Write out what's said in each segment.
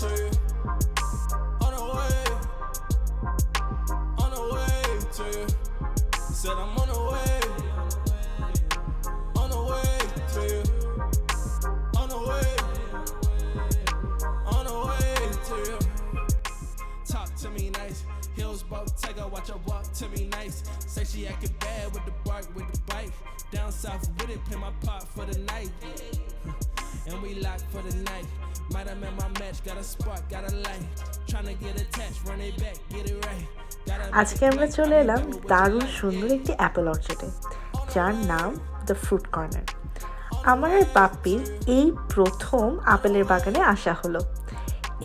to. On the way, on the way to you. Said I'm on the way, on the way to you. On the way, on the way to you. Talk to me nice. Heels both take her, watch her walk to me nice. Say she acting bad with the bark, with the bite. Down south with it, play my part for the night. And we lock for the night. Might have met my match, got a spark, got a light. Tryna get attached, run it back, get it right. আজকে আমরা চলে এলাম দারুণ সুন্দর একটি Apple অর্চার্ডে যার নাম the fruit corner আমার আর বাপ্পির এই প্রথম আপেলের বাগানে আসা হলো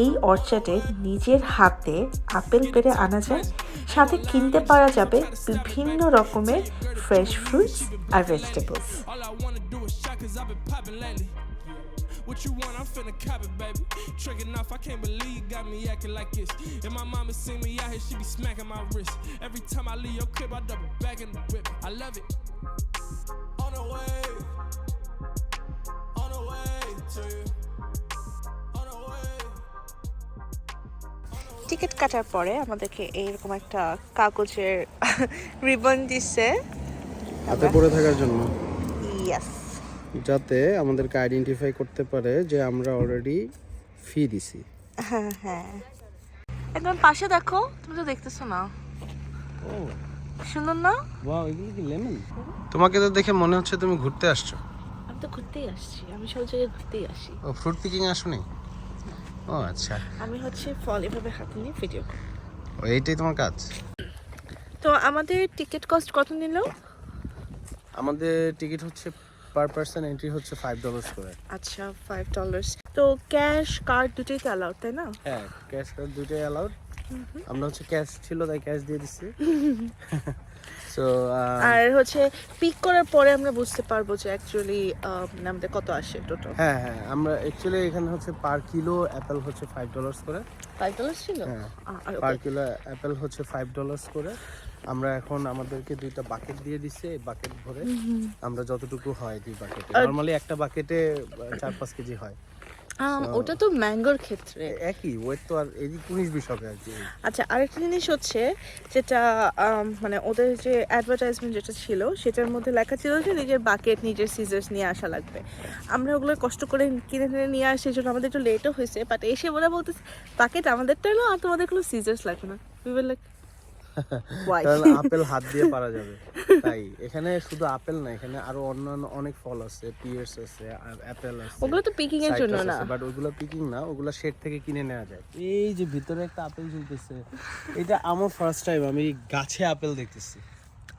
এই অর্চার্ডে নিজের হাতে আপেল পেড়ে আনা যায় সাথে কিনতে পারা যাবে বিভিন্ন রকমের fresh fruits R vegetables What you want, I'm finna cop it, baby. Tricking off, I can't believe you got me acting like this. And my mama see me out here, she be smacking my wrist. Every time I leave your crib, I double back in the whip. I love it. On the way, on the way to you. On the way. Ticket কাটার পরে আমাদেরকে এইরকম একটা কাগজের ribbon দিচ্ছে হাতে পড়ে থাকার জন্য ইয়াস যাতে আমাদেরকে আইডেন্টিফাই করতে পারে যে আমরা অলরেডি ফি দিছি। হ্যাঁ হ্যাঁ। একদম পাশে দেখো তুমি তো দেখতেছো না। ও। সুন্দর না? ওয়াও এগুলো কি লেমন তোমাকে তো দেখে মনে হচ্ছে তুমি ঘুরতে আসছো। আমি তো ঘুরতেই আসছি আমি সব জায়গায় ঘুরতেই আসি। ও ফ্রুট পিকিং আসোনি? ও আচ্ছা। আমি হচ্ছে ফল এভাবে হাতে নিয়ে ভিডিও ও এইটাই তোমার কাজ? তো আমাদের টিকিট কস্ট কত নিল? আমাদের টিকিট হচ্ছে পার পার্সন এন্ট্রি হচ্ছে ফাইভ ডলার্স করে। আচ্ছা ফাইভ ডলার্স তো ক্যাশ কার্ড দুটোই তো অ্যালাউড তাই না? হ্যাঁ ক্যাশ কার্ড দুটোই অ্যালাউড আমরা হচ্ছে ক্যাশ ছিল তাই ক্যাশ দিয়ে দিচ্ছি সো আর হচ্ছে পিক করার পরে আমরা বুঝতে পারব যে অ্যাকচুয়ালি আমাদের কত আসে টোটাল হ্যাঁ হ্যাঁ আমরা অ্যাকচুয়ালি এখানে হচ্ছে পার কিলো অ্যাপেল হচ্ছে ফাইভ ডলার্স করে। ফাইভ ডলার ছিল? হ্যাঁ আর পার কিলো অ্যাপেল হচ্ছে ফাইভ ডলার্স করে। আমরা এখন আমাদেরকে দুইটা বাকেট দিয়ে দিচ্ছে এই বাকেট ভরে আমরা যতটুকু হয় দুই বাকেটে নর্মালি একটা বাকেটে চার পাঁচ কেজি হয়। ওটা তো ম্যাঙ্গোর ক্ষেত্রে। একই ওয়েট তো আর এদিক উনিশ বিশ হবে আর কি। আচ্ছা আরেকটা জিনিস হচ্ছে যেটা মানে ওদের যে অ্যাডভার্টাইজমেন্ট যেটা ছিল সেটার মধ্যে লেখা ছিল যে নিজের বাকেট নিজের সিজার্স নিয়ে আসা লাগবে। আমরা ওগুলো কষ্ট করে কিনে টিনে নিয়ে আসি জন্য আমাদের একটু লেটও হয়েছে বাট এসে ওরা বলতেছে বাকেট আমাদেরটা এলো আর তোমাদের কোনো সিজার্স লাগবে না। উই লাইক কারণ আপেল হাত দিয়ে পারা যাবে। তাই এখানে শুধু আপেল না এখানে আরও অন্যান্য অনেক ফল আছে পিয়ার্স আছে অ্যাপেল আছে ওগুলো তো পিকিং এর জন্য না। বাট ওগুলো পিকিং না ওগুলো শেড থেকে কিনে নেওয়া যায়। এই যে ভিতরে একটা আপেল ঝুলতেছে এটা আমার ফার্স্ট টাইম আমি গাছে আপেল দেখতেছি।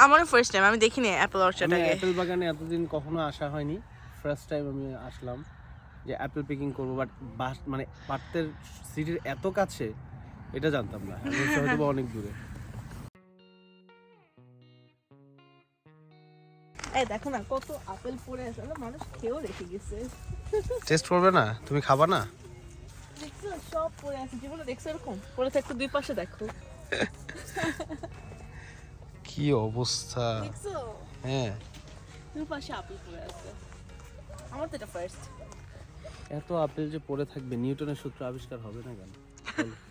আমারও ফার্স্ট টাইম আমি দেখিনি অ্যাপল আমি অর্চার্ডটাকে অ্যাপেল বাগানে এতদিন কখনো আসা হয়নি। ফার্স্ট টাইম আমি আসলাম যে অ্যাপেল পিকিং করব বাট বাস মানে পার্থের সিটির এত কাছে এটা জানতাম না। হয়তো অনেক দূরে। এই দেখো না কত আপেল পড়ে আছে। মানুষ খেয়েও রেখে গেছে। টেস্ট করবে না? তুমি খাবা না? দেখছ সব পড়ে আছে। জীবনে দেখছ এরকম? পড়ে থাকতো দুই পাশে দেখো। কি অবস্থা? দেখছ? হ্যাঁ। দুই পাশে আপেল পড়ে আছে। আমার তো এটা ফার্স্ট এত আপেল যে পড়ে থাকবে নিউটনের সূত্র আবিষ্কার হবে না কেন।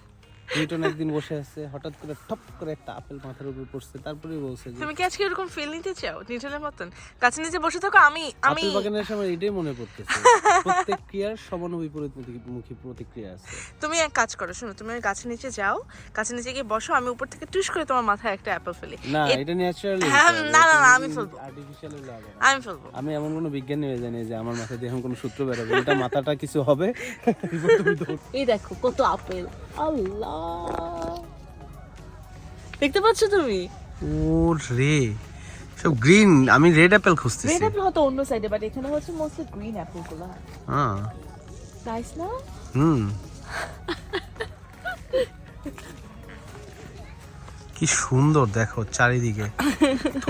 নিউটন একদিন বসে আছে হঠাৎ করে টপ করে একটা আপেল মাথার উপর পড়ছে তারপরে বলছে তুমি কি আজকে এরকম ফিল নিতে চাও? নিউটনের মতন। কাছে নিচে বসে থাকো আমি আমি আপেল বাগানের সময় এটাই মনে পড়তেছে। প্রত্যেক ক্রিয়ার সমান বিপরীত মুখী প্রতিক্রিয়া আছে। তুমি এক কাজ করো শোনো তুমি গাছের নিচে যাও গাছের নিচে গিয়ে বসো আমি উপর থেকে টুস করে তোমার মাথায় একটা অ্যাপেল ফেলি। না এটা ন্যাচারালি না, না, না, আমি ফেলব। আর্টিফিশিয়ালি লাগে। আমি ফেলব। আমি এমন কোনো বিজ্ঞানী হয়ে জানি যে আমার মাথায় দিয়ে এখন কোনো সূত্র বেরোবে। এটা মাথাটা কিছু হবে। এই দেখো কত আপেল। আল্লাহ। দেখতে পাচ্ছ তুমি? ও রে সব গ্রিন আমি রেড অ্যাপেল রেড অ্যাপেল হয়তো অন্য সাইডে বাট এখানে হচ্ছে মোস্টলি গ্রিন অ্যাপেলগুলো। হ্যাঁ। নাইস না? হুম। কি সুন্দর দেখো চারিদিকে।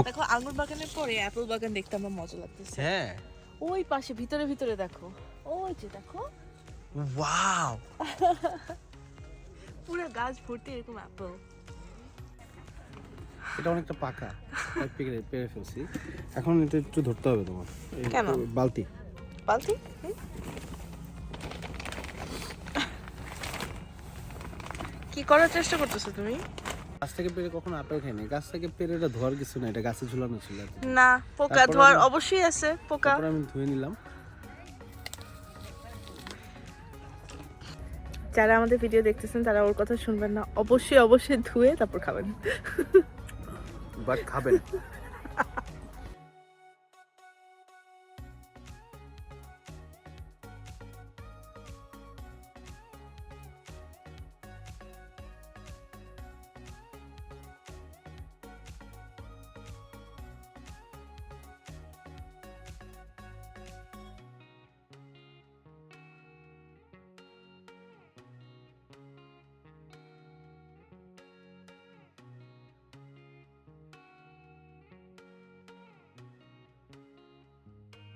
দেখো আঙ্গুর বাগানের পরে অ্যাপেল বাগান দেখতে আমার মজা লাগতেছে। হ্যাঁ। ওই পাশে ভিতরে ভিতরে দেখো। ওই যে দেখো। ওয়াও! পুরো গাছ ভর্তি এরকম অ্যাপেল এটা অনেকটা পাকা। পেরে পেরে ফেলছি। এখন এটা একটু ধরতে হবে তোমার। কেন? বালতি। বালতি? কি করার চেষ্টা করতেছো তুমি? গাছ থেকে পেরে কখনো আপেল খাইনি। গাছ থেকে পেরে এটা ধোয়ার কিছু না এটা গাছে ঝুলানো ছিল না পোকা ধোয়ার অবশ্যই আছে পোকা। আমি ধুয়ে নিলাম। যারা আমাদের ভিডিও দেখতেছেন, তারা ওর কথা শুনবেন না। অবশ্যই অবশ্যই ধুয়ে তারপর খাবেন। বাট খাবেন।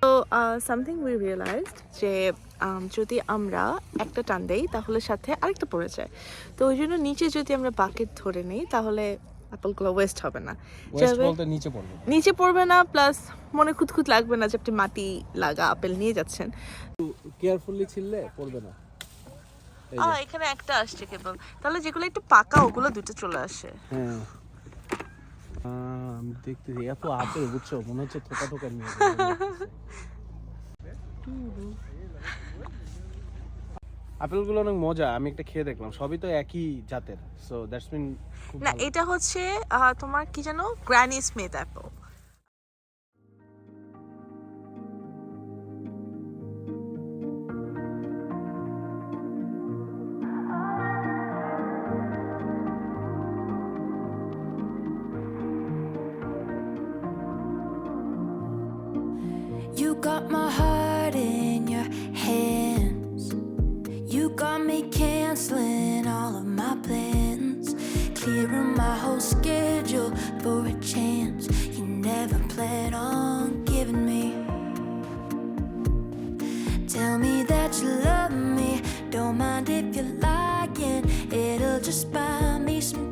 তো সামথিং উই রিয়েলাইজড যে um, যদি আমরা একটা টান দেই তাহলে সাথে আরেকটা পড়ে যায়। তো ওই জন্য নিচে যদি আমরা বাকেট ধরে নিই তাহলে অ্যাপলগুলো ওয়েস্ট হবে না। নিচে পড়বে নিচে পড়বে না প্লাস মনে খুঁতখুত লাগবে না যে আপনি মাটি লাগা আপেল নিয়ে যাচ্ছেন। কেয়ারফুলি ছিললে পড়বে না। এখানে একটা আসছে কেবল তাহলে যেগুলো একটু পাকা ওগুলো দুটো চলে আসে। হ্যাঁ। আমি দেখতেছি এত আপেল বুঝছ? মনে হচ্ছে ঠোকা ঠোকা নিয়ে আপেলগুলো অনেক মজা আমি একটা খেয়ে দেখলাম। সবই তো একই জাতের সো দ্যাটস মিন না এটা হচ্ছে তোমার কি জানো granny Smith apple got my heart in your hands. You got me canceling all of my plans. Clearing my whole schedule for a chance you never plan on giving me. Tell me that you love me. Don't mind if you're lying. It'll just buy me some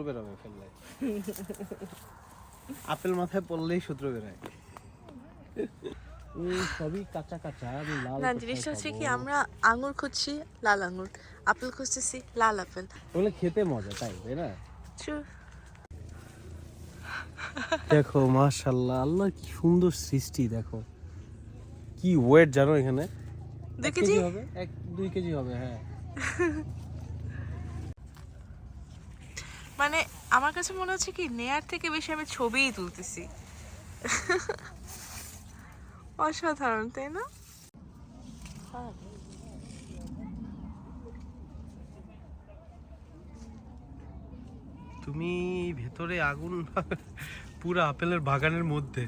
সূত্র বেরোবে ফেললে। Apple মাথায় পড়লেই সূত্র বেরোয় সবই কাঁচা কাঁচা আমি লাল না জিনিসটা হচ্ছে কি আমরা আঙুর খুঁজছি লাল আঙুর। আপেল খুঁজতেছি লাল আপেল। ওগুলো খেতে মজা তাই তাই না? দেখো মাশাল্লাহ আল্লাহ কি সুন্দর সৃষ্টি দেখো। কি ওয়েট জানো এখানে? এক হবে এক দুই কেজি হবে হ্যাঁ। মানে আমার কাছে মনে হচ্ছে কি নেয়ার থেকে বেশি আমি ছবিই তুলতেছি। অসাধারণ তাই না? তুমি ভেতরে আগুন পুরো আপেলের বাগানের মধ্যে।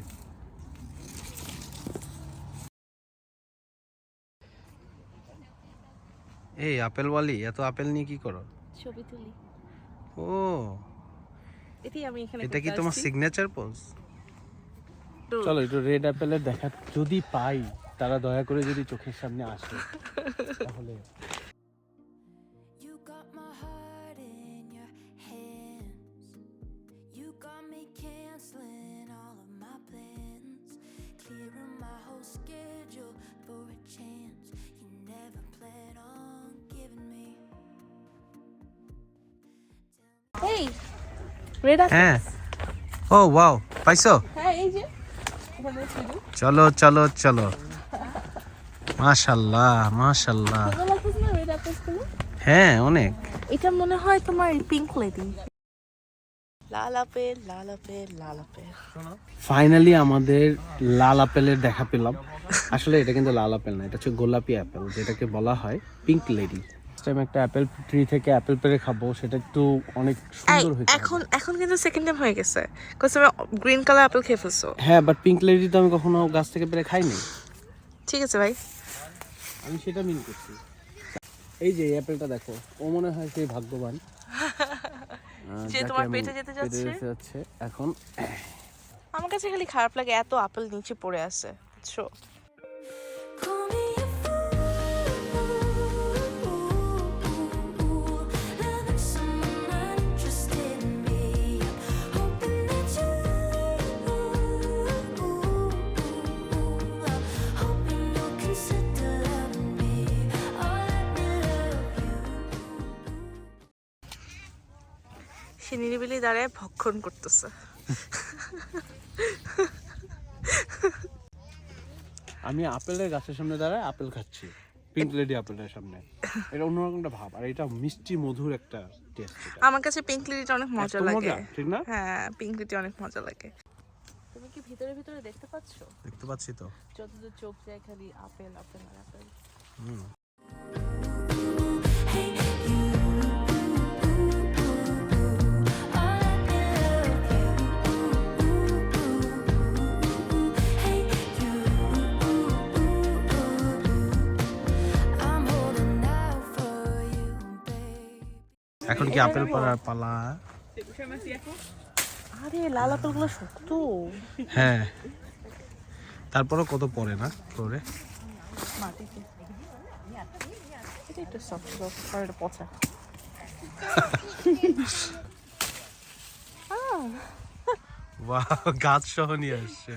এই আপেলওয়ালি এত আপেল নিয়ে কি করো? ছবি তুলি। ও এটাই আমি এখানে এটা কি তোমার। সিগনেচার পোজ চলো একটু রেড অ্যাপেলের দেখা যদি পাই তারা দয়া করে যদি চোখের সামনে আসে তাহলে You got my heart in your hands. You got me canceling all of my plans. Clearing my whole schedule for a chance হ্যাঁ। ও ওয়াও পাইছো? হ্যাঁ এই যে। চলো চলো চলো। অ্যাপেলসগুলো? হ্যাঁ অনেক। এটা মনে হয় তোমার পিঙ্ক লেডি লাল আপেল লাল আপেল লাল আপেল। ফাইনালি আমাদের লাল আপেলের দেখা পেলাম। আসলে এটা কিন্তু লাল আপেল না এটা হচ্ছে গোলাপি আপেল যেটাকে বলা হয় পিঙ্ক লেডি টাইম একটা অ্যাপেল ট্রি থেকে অ্যাপেল পেরে খাব সেটা একটু অনেক সুন্দর হয়েছে এখন এখন কিন্তু সেকেন্ড টাইম হয়ে গেছে। কজ তুমি গ্রিন কালার আপেল খেয়ে ফেলছো। হ্যাঁ বাট পিঙ্ক লেডি তো আমি কখনো গাছ থেকে পেরে খাইনি। ঠিক আছে ভাই। আমি সেটা মিন করছি। এই যে এই অ্যাপেলটা দেখো ও মনে হয় সেই ভাগ্যবান। যে তোমার পেটে? যেতে যাচ্ছে? এখন আমার কাছে খালি খারাপ লাগে এত আপেল নিচে পড়ে আছে বুঝছ? সে নিরিবিলি দাঁড়ায় ভক্ষণ করতেছে। আমি আপেলের গাছের সামনে দাঁড়ায় আপেল খাচ্ছি। পিঙ্ক লেডি আপেলের সামনে। এটা অন্যরকম একটা ভাব আর এটা মিষ্টি মধুর একটা টেস্ট আমার কাছে পিঙ্ক লিটিটা অনেক মজা লাগে। ঠিক না? হ্যাঁ পিঙ্ক লিটি অনেক মজা লাগে। তুমি কি ভিতরে ভিতরে দেখতে পাচ্ছো? দেখতে পাচ্ছি তো। যতদূর চোখ যায় খালি আপেল আপেল আর আপেল। এখন কি আপেল পাড়ার পালা? আরে লাল আপেলগুলো শক্ত। হ্যাঁ। তারপরে কত পড়ে না? পরে মাটিতে। এটা একটু সফট সফট আর এটা পচা। গাছ সহ নিয়ে আসছে।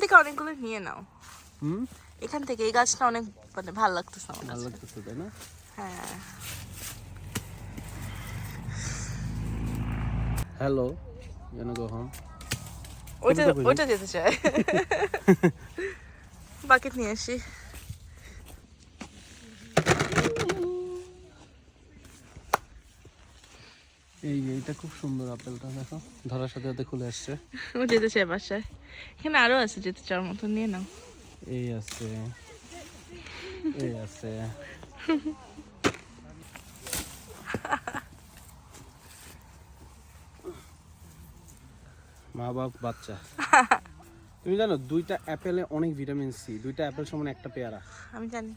থেকে অনেকগুলো নিয়ে নাও। হুম? এখান থেকে এই গাছটা অনেক মানে ভালো লাগতেছে আমার ভালো লাগতেছে তাই না? হ্যাঁ। হ্যালো জানো গো হোম ওইটা ওইটা যেতে চাই বাকেট নিয়ে আসি। এই এটা খুব সুন্দর আপেলটা দেখো। ধরার সাথে সাথে খুলে আসছে। ও যেতে চাই বাসায়। এখানে আরও আছে যেতে চাওয়ার মতো নিয়ে নাও। এই আছে। এই আছে। মা বাপ বাচ্চা। তুমি জানো দুইটা অ্যাপেলে অনেক ভিটামিন সি দুইটা অ্যাপেল সমান একটা পেয়ারা। আমি জানি।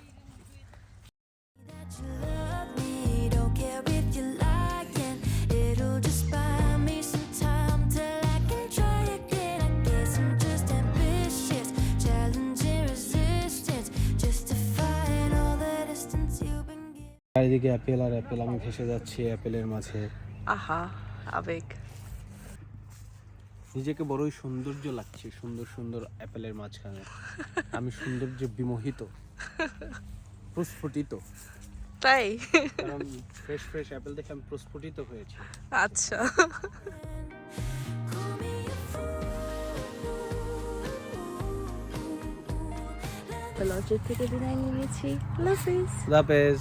চারিদিকে অ্যাপেল আর অ্যাপেল আমি ভেসে যাচ্ছি অ্যাপেলের মাঝে। আহা আবেগ। নিজেকে বড়ই সৌন্দর্য লাগছে সুন্দর সুন্দর অ্যাপেলের মাঝখানে। আমি সৌন্দর্য বিমোহিত প্রস্ফুটিত। তাই? কারণ ফ্রেশ ফ্রেশ অ্যাপেল দেখে আমি প্রস্ফুটিত হয়েছি। আচ্ছা। লজের থেকে বিদায় নিয়েছি লাভ ইজ খুদাফেজ